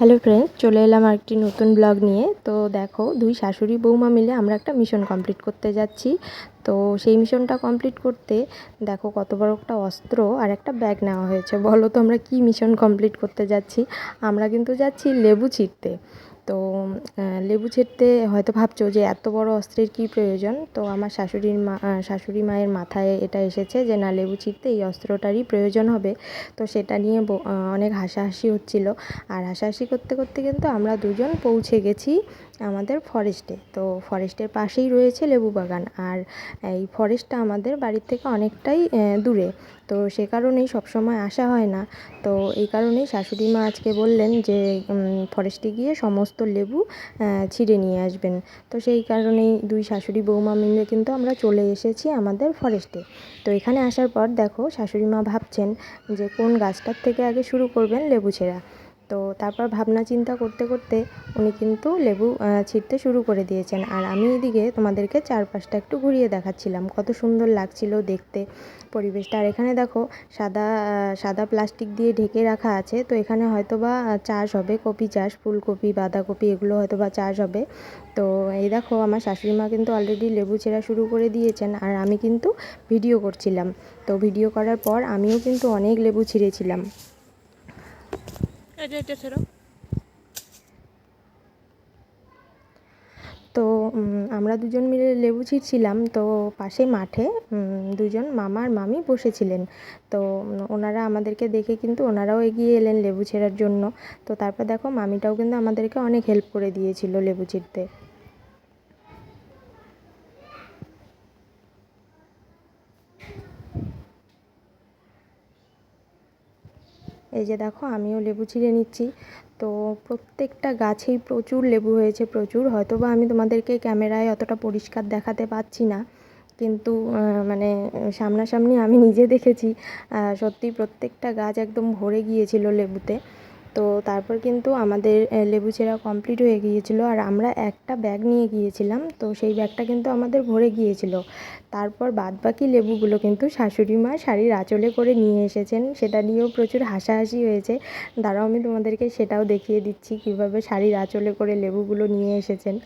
Hello friends চলে এলাম আরেকটি নতুন ব্লগ নিয়ে। তো দেখো, দুই শাশুড়ি বৌমা মিলে আমরা একটা মিশন কমপ্লিট করতে যাচ্ছি। তো সেই মিশনটা কমপ্লিট করতে দেখো কত বড় একটা অস্ত্র আর একটা ব্যাগ নেওয়া হয়েছে। বলো তো আমরা কি মিশন কমপ্লিট করতে যাচ্ছি? আমরা কিন্তু যাচ্ছি লেবু ছিঁড়তে। তো লেবু ছিঁড়তে হয়তো ভাবছ যে এত বড় অস্ত্রের কী প্রয়োজন? তো আমার শাশুড়ির মা শাশুড়ি মায়ের মাথায় এটা এসেছে যে না, লেবু ছিঁড়তে এই অস্ত্রটারই প্রয়োজন হবে। তো সেটা নিয়ে অনেক হাসাহাসি হচ্ছিল। আর হাসাহাসি করতে করতে কিন্তু আমরা দুজন পৌঁছে গেছি আমাদের ফরেস্টে। তো ফরেস্টের পাশেই রয়েছে লেবু বাগান। আর এই ফরেস্টটা আমাদের বাড়ির থেকে অনেকটাই দূরে। তো সে কারণেই সবসময় আসা হয় না। তো এই কারণেই শাশুড়ি মা আজকে বললেন যে ফরেস্টে গিয়ে সমস্ত লেবু ছিঁড়ে নিয়ে আসবেন। তো সেই কারণেই দুই শাশুড়ি বৌমা মিলে কিন্তু আমরা চলে এসেছি আমাদের ফরেস্টে তো এখানে আসার পর দেখো, শাশুড়ি মা ভাবছেন যে, কোন গাছটার থেকে আগে শুরু করবেন লেবু ছেঁড়া? তো তারপর ভাবনা চিন্তা করতে করতে উনি কিন্তু লেবু ছিঁড়তে শুরু করে দিয়েছেন। আর আমি এদিকে তোমাদেরকে চারপাশটা একটু ঘুরিয়ে দেখাচ্ছিলাম। কত সুন্দর লাগছিল দেখতে পরিবেশটা। আর এখানে দেখো সাদা সাদা প্লাস্টিক দিয়ে ঢেকে রাখা আছে। তো এখানে হয়তো বা চাষ হবে, কপি চাষ, ফুলকপি, বাঁধাকপি, এগুলো হয়তো বা চাষ হবে। তো এই দেখো আমার শাশুড়ি মা কিন্তু অলরেডি লেবু ছেঁড়া শুরু করে দিয়েছেন। আর আমি কিন্তু ভিডিও করছিলাম। তো ভিডিও করার পর আমিও কিন্তু অনেক লেবু ছিঁড়েছিলাম। তো আমরা দুজন মিলে লেবু ছিঁড়ছিলাম, তো পাশে মাঠে দুজন মামা আর মামি বসেছিলেন। তো ওনারা আমাদেরকে দেখে কিন্তু ওনারাও এগিয়ে এলেন লেবু ছেঁড়ার জন্য। তো, তারপর দেখো মামিটাও কিন্তু আমাদেরকে অনেক হেল্প করে দিয়েছিল লেবু ছিঁড়তে। এই যে দেখো, আমিও লেবু ছিঁড়ে নিচ্ছি। তো প্রত্যেকটা গাছেই প্রচুর লেবু হয়েছে, প্রচুর। হয়তো বা আমি তোমাদেরকে ক্যামেরায় অতটা পরিষ্কার দেখাতে পাচ্ছি না। কিন্তু মানে সামনাসামনি আমি নিজে দেখেছি সত্যি প্রত্যেকটা গাছ একদম ভরে গিয়েছিল লেবুতে। তো তারপর কিন্তু আমাদের লেবু চেরা কমপ্লিট হয়ে গিয়েছিল আর আমরা একটা ব্যাগ নিয়ে গিয়েছিলাম। তো সেই ব্যাগটা কিন্তু আমাদের ভরে গিয়েছিল। তারপর বাদবাকি লেবুগুলো কিন্তু শাশুড়ি মা শাড়ির আঁচলে করে নিয়ে এসেছেন। সেটা নিয়েও প্রচুর হাসাহাসি হয়েছে। দাঁড়াও আমি তোমাদেরকে সেটাও দেখিয়ে দিচ্ছি কীভাবে শাড়ির আঁচলে করে লেবুগুলো নিয়ে এসেছেন।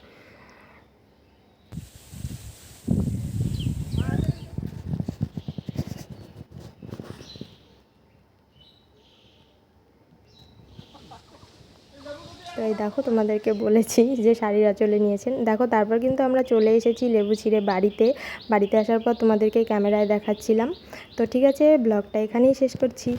তো এই দেখো তোমাদেরকে বলেছি যে শাড়ির আঁচলে নিয়েছেন। দেখো তারপর কিন্তু আমরা চলে এসেছি লেবু ছিঁড়ে বাড়িতে। বাড়িতে আসার পর তোমাদেরকে ক্যামেরায় দেখাচ্ছিলাম। তো ঠিক আছে, ব্লগটা এখানেই শেষ করছি।